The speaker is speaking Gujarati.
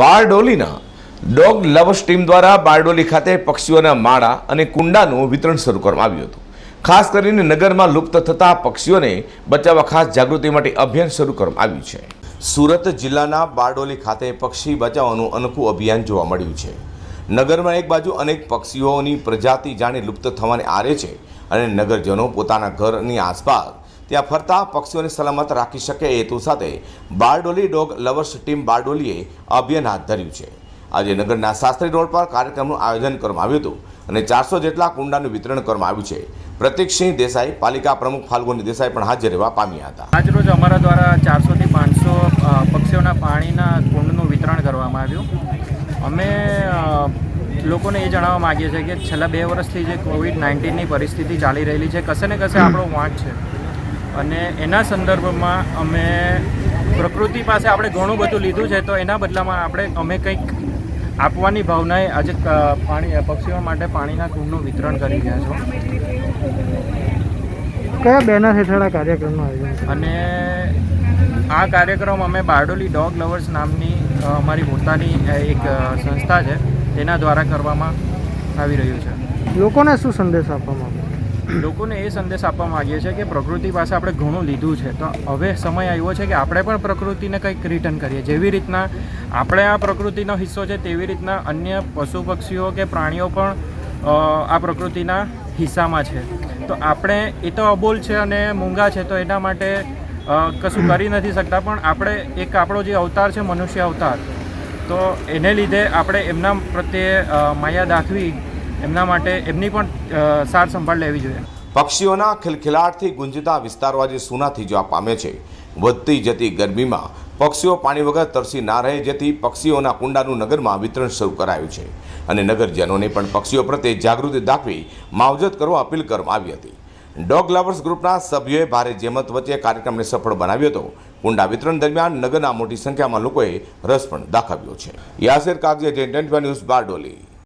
બારડોલીના ડોગ લવર્સ ટીમ દ્વારા બારડોલી ખાતે પક્ષીઓના માળા અને કુંડાનું વિતરણ શરૂ કરવામાં આવ્યું હતું. ખાસ કરીને નગરમાં લુપ્ત થતા પક્ષીઓને બચાવવા ખાસ જાગૃતિ માટે અભિયાન શરૂ કરવામાં આવ્યું છે. સુરત જિલ્લાના બારડોલી ખાતે પક્ષી બચાવવાનું અનોખું અભિયાન જોવા મળ્યું છે. નગરમાં એક બાજુ અનેક પક્ષીઓની પ્રજાતિ જાણે લુપ્ત થવાને આરે છે અને નગરજનો પોતાના ઘરની આસપાસ ત્યાં ફરતા પક્ષીઓને સલામત રાખી શકે એ હેતુ સાથે બારડોલી ડોગ લવર્સ ટીમ બારડોલીએ અભિયાન હાથ ધર્યું છે. આજે નગરના શાસ્ત્રી રોડ પર કાર્યક્રમનું આયોજન કરવામાં આવ્યું હતું અને ચારસો જેટલા કુંડાનું વિતરણ કરવામાં આવ્યું છે. પ્રતિકસિંહ દેસાઈ, પાલિકા પ્રમુખ ફાલ્ગુની દેસાઈ પણ હાજર રહેવા પામ્યા હતા. આજરોજ અમારા દ્વારા ચારસોથી પાંચસો પક્ષીઓના પાણીના કુંડનું વિતરણ કરવામાં આવ્યું. અમે લોકોને એ જણાવવા માગીએ છીએ કે છેલ્લા બે વર્ષથી જે કોવિડ નાઇન્ટીનની પરિસ્થિતિ ચાલી રહેલી છે, કશે ને કશે આપણો વાંક છે. અને એના સંદર્ભમાં અમે પ્રકૃતિ પાસે આપણે ઘણું બધું લીધું છે તો એના બદલામાં આપણે અમે કંઈક આપવાની ભાવનાએ આજે પાણી પક્ષીઓ માટે પાણીના કુંડનું વિતરણ કરી રહ્યા છો. કયા બેનર હેઠળ આ કાર્યક્રમનું આયોજન અને આ કાર્યક્રમ અમે બારડોલી ડોગ લવર્સ નામની અમારી પોતાની એક સંસ્થા છે તેના દ્વારા કરવામાં આવી રહ્યું છે. લોકોને શું સંદેશ આપવામાં લોકોને એ સંદેશ આપવા માંગીએ છીએ કે પ્રકૃતિ પાસે આપણે ઘણું લીધું છે. તો હવે સમય આવ્યો છે કે આપણે પણ પ્રકૃતિને કંઈક રિટર્ન કરીએ. જેવી રીતના આપણે આ પ્રકૃતિનો હિસ્સો છે, તેવી રીતના અન્ય પશુ પક્ષીઓ કે પ્રાણીઓ પણ આ પ્રકૃતિના હિસ્સામાં છે. તો આપણે એ તો અબોલ છે અને મૂંગા છે, તો એના માટે કશું કરી નથી શકતા. પણ આપણે એક આપણો જે અવતાર છે, મનુષ્ય અવતાર, તો એને લીધે આપણે એમના પ્રત્યે માયા દાખવી એમના માટે એમની પણ સાર સંભાળ લેવી જોઈએ. પક્ષીઓના ખિલખિલાટથી ગુંજતા વિસ્તારો આજે સૂનાથી જોવા પામે છે. વધતી જતી ગરમીમાં પક્ષીઓ પાણી વગર તરસી ના રહે, જેથી પક્ષીઓના કુંડાનું નગરમાં વિતરણ શરૂ કરાયું છે. અને નગરજનોને પણ પક્ષીઓ પ્રત્યે જાગૃતિ દાખવી માવજત કરવા અપીલ કરવામાં આવી હતી. ડોગ લવર્સ ગ્રુપના સભ્યોએ ભારે જેમત વચ્ચે કાર્યક્રમને સફળ બનાવ્યો હતો. કુંડા વિતરણ દરમિયાન નગરના મોટી સંખ્યામાં લોકોએ રસ પણ દાખવ્યો છે. Yasir Kagje tent news Bardoli.